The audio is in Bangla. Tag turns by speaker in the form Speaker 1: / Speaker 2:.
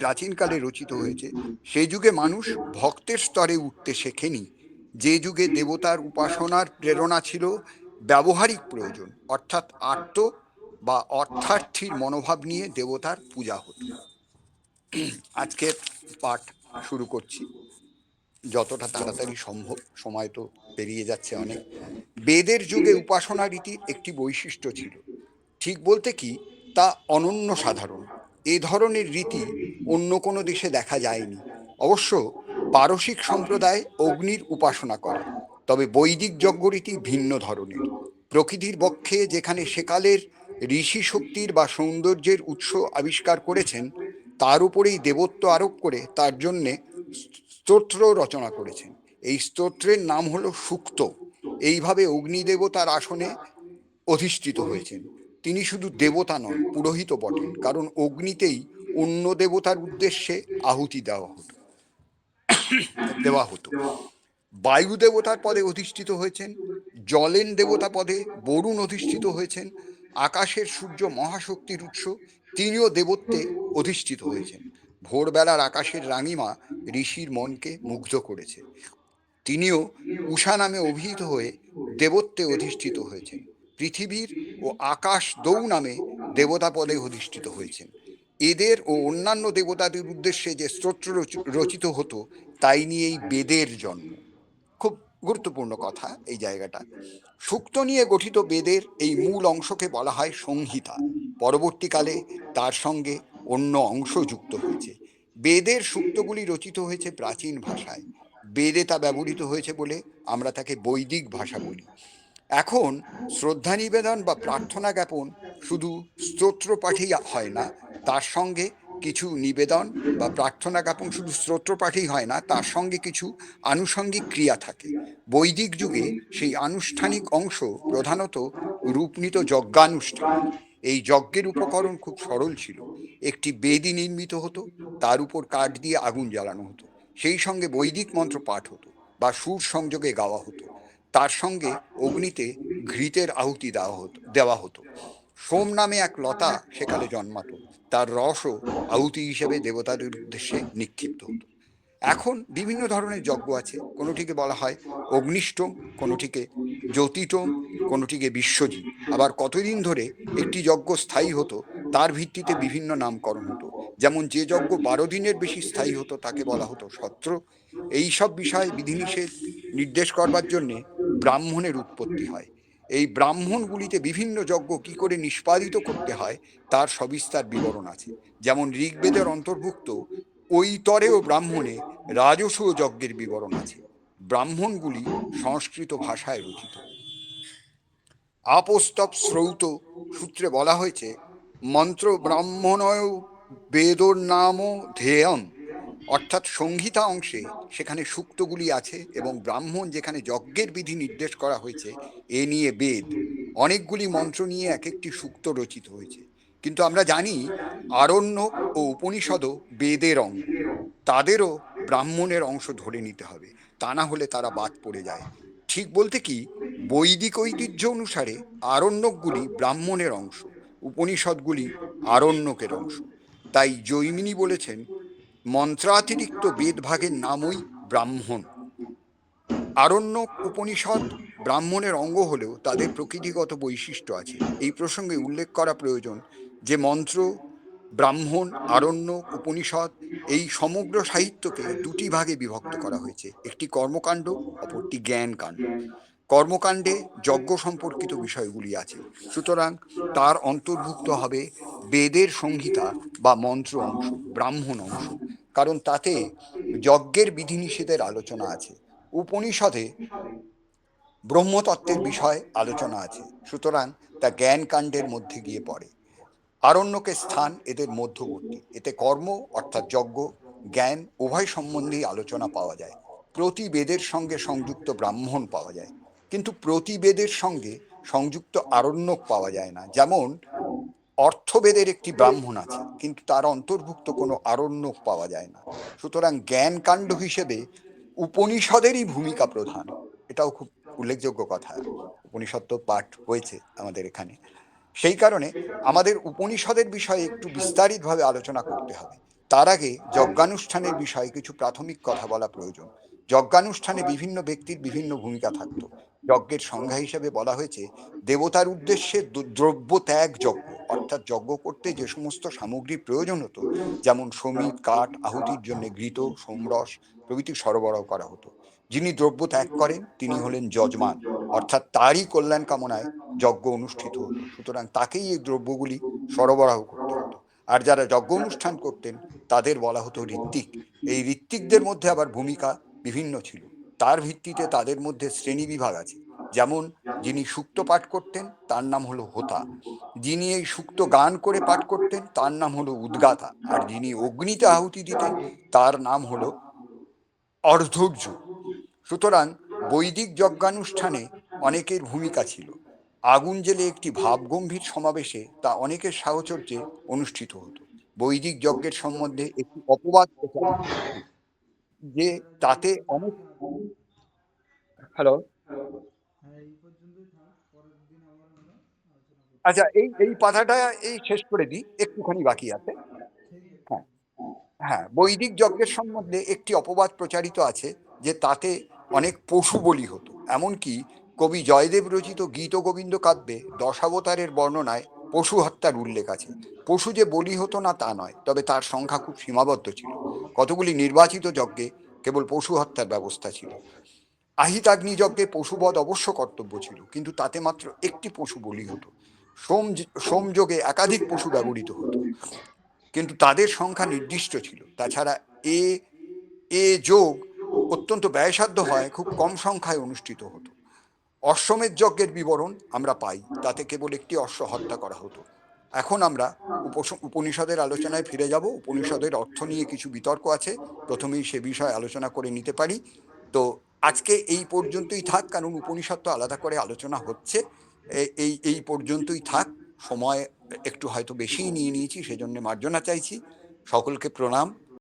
Speaker 1: প্রাচীনকালে রচিত হয়েছে। সেই যুগে মানুষ ভক্তের স্তরে উঠতে শেখেনি। যে যুগে দেবতার উপাসনার প্রেরণা ছিল ব্যবহারিক প্রয়োজন, অর্থাৎ আত্ম বা অর্থার্থীর মনোভাব নিয়ে দেবতার পূজা হতো। আজকের পাঠ শুরু করছি। যতটা তাড়াতাড়ি সম্ভব, সময় তো পেরিয়ে যাচ্ছে অনেক। বেদের যুগে উপাসনা রীতির একটি বৈশিষ্ট্য ছিল, ঠিক বলতে কি? তা অনন্য সাধারণ। এ ধরনের রীতি অন্য কোনো দেশে দেখা যায়নি। অবশ্য পারসিক সম্প্রদায় অগ্নির উপাসনা করে, তবে বৈদিক যজ্ঞরীতি ভিন্ন ধরনের। প্রকৃতির পক্ষে যেখানে সেকালের ঋষি শক্তির বা সৌন্দর্যের উৎস আবিষ্কার করেছেন, তার উপরেই দেবত্ব আরোপ করে তার জন্যে স্তোত্র রচনা করেছেন। এই স্তোত্রের নাম হলো সুক্ত। এইভাবে অগ্নিদেবতার আসনে অধিষ্ঠিত হয়েছেন। তিনি শুধু দেবতা নন পুরোহিত বটেন। কারণ অগ্নিতেই অন্য দেবতার উদ্দেশ্যে আহুতি দেওয়া হতো। দেওয়া হতো। বায়ু দেবতার পদে অধিষ্ঠিত হয়েছেন, জলেন দেবতা পদে বরুণ অধিষ্ঠিত হয়েছেন, আকাশের সূর্য মহাশক্তির উৎস, তিনিও দেবত্বে অধিষ্ঠিত হয়েছেন। ভোরবেলার আকাশের রাঙিমা ঋষির মনকে মুগ্ধ করেছে। তিনিও উষা নামে অভিহিত হয়ে দেবত্বে অধিষ্ঠিত হয়েছেন। পৃথিবীর ও আকাশ দৌ নামে দেবতা পদে অধিষ্ঠিত হয়েছেন। এদের ও অন্যান্য দেবতাদের উদ্দেশ্যে যে স্তোত্র রচিত হতো, তাই নিয়েই বেদের জন্ম। খুব গুরুত্বপূর্ণ কথা এই জায়গাটা। সুক্ত নিয়ে গঠিত বেদের এই মূল অংশকে বলা হয় সংহিতা। পরবর্তীকালে তার সঙ্গে অন্য অংশ যুক্ত হয়েছে। বেদের সুক্তগুলি রচিত হয়েছে প্রাচীন ভাষায়। বেদে তা ব্যবহৃত হয়েছে বলে আমরা তাকে বৈদিক ভাষা বলি। এখন শ্রদ্ধা নিবেদন বা প্রার্থনা জ্ঞাপন শুধু স্তোত্র পাঠেই হয় না, তার সঙ্গে কিছু নিবেদন বা প্রার্থনা জ্ঞাপন শুধু স্তোত্র পাঠেই হয় না, তার সঙ্গে কিছু আনুষঙ্গিক ক্রিয়া থাকে। বৈদিক যুগে সেই আনুষ্ঠানিক অংশ প্রধানত রূপনীত যজ্ঞানুষ্ঠান। এই যজ্ঞের উপকরণ খুব সরল ছিল। একটি বেদি নির্মিত হতো, তার উপর কাঠ দিয়ে আগুন জ্বালানো হতো। সেই সঙ্গে বৈদিক মন্ত্র পাঠ হতো বা সুর সংযোগে গাওয়া হতো। তার সঙ্গে অগ্নিতে ঘৃতের আহুতি দেওয়া হতো দেওয়া হতো। সোম নামে এক লতা সেকালে জন্মাতো। তার রসও আহুতি হিসেবে দেবতাদের উদ্দেশ্যে নিক্ষিপ্ত হতো। এখন বিভিন্ন ধরনের যজ্ঞ আছে। কোনোটিকে বলা হয় অগ্নিষ্টম কোনোটিকে জ্যোতিটম কোনোটিকে বিশ্বজিৎ। আবার কতদিন ধরে একটি যজ্ঞ স্থায়ী হতো, তার ভিত্তিতে বিভিন্ন নামকরণ হতো। যেমন যে যজ্ঞ বারো দিনের বেশি স্থায়ী হতো, তাকে বলা হতো সত্র। এই সব বিষয়ে বিধিনিষেধ নির্দেশ করবার জন্যে ব্রাহ্মণের উৎপত্তি হয়। এই ব্রাহ্মণগুলিতে বিভিন্ন যজ্ঞ কি করে নিষ্পাদিত করতে হয়, তার সবিস্তার বিবরণ আছে। যেমন ঋগ্বেদের অন্তর্ভুক্ত ঐতরে ও ব্রাহ্মণে রাজসূয় যজ্ঞের বিবরণ আছে। ব্রাহ্মণগুলি সংস্কৃত ভাষায় রচিত। আপস্তব শ্রৌত সূত্রে বলা হয়েছে, মন্ত্র ব্রাহ্মণয় বেদর নাম ধেয়ম। অর্থাৎ সংহিতা অংশে সেখানে সূক্তগুলি আছে এবং ব্রাহ্মণ যেখানে যজ্ঞের বিধি নির্দেশ করা হয়েছে, এ নিয়ে বেদ। অনেকগুলি মন্ত্র নিয়ে এক একটি সূক্ত রচিত হয়েছে। কিন্তু আমরা জানি আরণ্য ও উপনিষদও বেদের অঙ্গ তাদেরও ব্রাহ্মণের অংশ ধরে নিতে হবে, তা না হলে তারা বাদ পড়ে যায়। ঠিক বলতে কি? বৈদিক ঐতিহ্য অনুসারে আরণ্যকগুলি ব্রাহ্মণের অংশ, উপনিষদগুলি আরণ্যকের অংশ। তাই জৈমিনী বলেছেন মন্ত্রাতিরিক্ত বেদভাগের নামই ব্রাহ্মণ। আরণ্যক উপনিষদ ব্রাহ্মণের অঙ্গ হলেও তাদের প্রকৃতিগত বৈশিষ্ট্য আছে। এই প্রসঙ্গে উল্লেখ করা প্রয়োজন যে মন্ত্র, ব্রাহ্মণ, আরণ্য, উপনিষদ এই সমগ্র সাহিত্যকে দুটি ভাগে বিভক্ত করা হয়েছে। একটি কর্মকাণ্ড, অপরটি জ্ঞানকাণ্ড। কর্মকাণ্ডে যজ্ঞ সম্পর্কিত বিষয়গুলি আছে। সুতরাং তার অন্তর্ভুক্ত হবে বেদের সংহিতা বা মন্ত্র অংশ, ব্রাহ্মণ অংশ। কারণ তাতে যজ্ঞের বিধিনিষেধের আলোচনা আছে। উপনিষদে ব্রহ্মতত্ত্বের বিষয় আলোচনা আছে। সুতরাং তা জ্ঞানকাণ্ডের মধ্যে গিয়ে পড়ে। আরণ্যকের স্থান এদের মধ্যবর্তী। এতে কর্ম অর্থাৎ যজ্ঞ, জ্ঞান উভয় সম্বন্ধেই আলোচনা পাওয়া যায়। প্রতি বেদের সঙ্গে সংযুক্ত ব্রাহ্মণ পাওয়া যায়। কিন্তু প্রতিবেদের সঙ্গে সংযুক্ত আরণ্যক পাওয়া যায় না। যেমন অর্থবেদের একটি ব্রাহ্মণ আছে, কিন্তু তার অন্তর্ভুক্ত কোনো আরণ্যক পাওয়া যায় না। সুতরাং জ্ঞানকাণ্ড হিসেবে উপনিষদেরই ভূমিকা প্রধান। এটাও খুব উল্লেখযোগ্য কথা। উপনিষদ তো পাঠ হয়েছে আমাদের এখানে। সেই কারণে আমাদের উপনিষদের বিষয়ে একটু বিস্তারিতভাবে আলোচনা করতে হবে। তার আগে যজ্ঞানুষ্ঠানের বিষয়ে কিছু প্রাথমিক কথা বলা প্রয়োজন। যজ্ঞানুষ্ঠানে বিভিন্ন ব্যক্তির বিভিন্ন ভূমিকা থাকতো। যজ্ঞের সংজ্ঞা হিসেবে বলা হয়েছে, দেবতার উদ্দেশ্যে দ্রব্য ত্যাগ যজ্ঞ। অর্থাৎ যজ্ঞ করতে যে সমস্ত সামগ্রী প্রয়োজন হতো, যেমন শ্রমিক কাঠ, আহুতির জন্য ঘৃত, সোমরস প্রভৃতি সরবরাহ করা হতো। যিনি দ্রব্য ত্যাগ করেন, তিনি হলেন যজমান, অর্থাৎ তারই কল্যাণ কামনায় যজ্ঞ অনুষ্ঠিত হতো। সুতরাং তাকেই এই দ্রব্যগুলি সরবরাহ করতে হতো। আর যারা যজ্ঞ অনুষ্ঠান করতেন, তাদের বলা হতো ঋত্বিক। এই ঋত্বিকদের মধ্যে আবার ভূমিকা বিভিন্ন ছিল। তার ভিত্তিতে তাদের মধ্যে শ্রেণি বিভাগ আছে। যেমন যিনি সুক্ত পাঠ করতেন, তার নাম হলো হোতা। যিনি এই সুক্ত গান করে পাঠ করতেন, তার নাম হলো উদ্গাতা। আর যিনি অগ্নিতে আহুতি দিতেন, তার নাম হলো অর্ধর্য সুতরাং বৈদিক যজ্ঞানুষ্ঠানে অনেকের ভূমিকা ছিল। আগুন জেলে একটি ভাবগম্ভীর সমাবেশে তা অনেকের সাহচর্যে অনুষ্ঠিত হতো। বৈদিক যজ্ঞের সম্বন্ধে একটি অপবাদ যে তাতে অনেক হ্যালো? আচ্ছা এই এই পাতাটা এই শেষ করে দিই একটুখানি বাকি আছে।
Speaker 2: আছে।
Speaker 1: হ্যাঁ হ্যাঁ বৈদিক যজ্ঞের সম্বন্ধে একটি অপবাদ প্রচারিত আছে যে তাতে অনেক পশু বলি হতো। এমনকি কবি জয়দেব রচিত গীত গোবিন্দ কাব্যে দশাবতারের বর্ণনায় পশু হত্যার উল্লেখ আছে। পশু যে বলি হতো না তা নয় তবে তার সংখ্যা খুব সীমাবদ্ধ ছিল। কতগুলি নির্বাচিত যজ্ঞে কেবল পশু হত্যার ব্যবস্থা ছিল। আহিতাগ্নি যজ্ঞে পশুবধ অবশ্য কর্তব্য ছিল, কিন্তু তাতে মাত্র একটি পশু বলি হতো। সোম সোমযোগে একাধিক পশু ব্যবহৃত হতো। কিন্তু তাদের সংখ্যা নির্দিষ্ট ছিল। তাছাড়া এ এ যোগ অত্যন্ত ব্যয়সাধ্য হয়, খুব কম সংখ্যায় অনুষ্ঠিত হতো। অশ্বমেধ যজ্ঞের বিবরণ আমরা পাই। তাতে কেবল একটি অশ্ব হত্যা করা হতো। এখন আমরা উপনিষদের আলোচনায় ফিরে যাব। উপনিষদের অর্থ নিয়ে কিছু বিতর্ক আছে। প্রথমেই সে বিষয়ে আলোচনা করে নিতে পারি। তো আজকে এই পর্যন্তই থাক, কারণ উপনিষদ তো আলাদা করে আলোচনা হচ্ছে। এই এই পর্যন্তই থাক, সময় একটু হয়তো বেশিই নিয়ে নিয়েছি, সেজন্য মার্জনা চাইছি। সকলকে প্রণাম।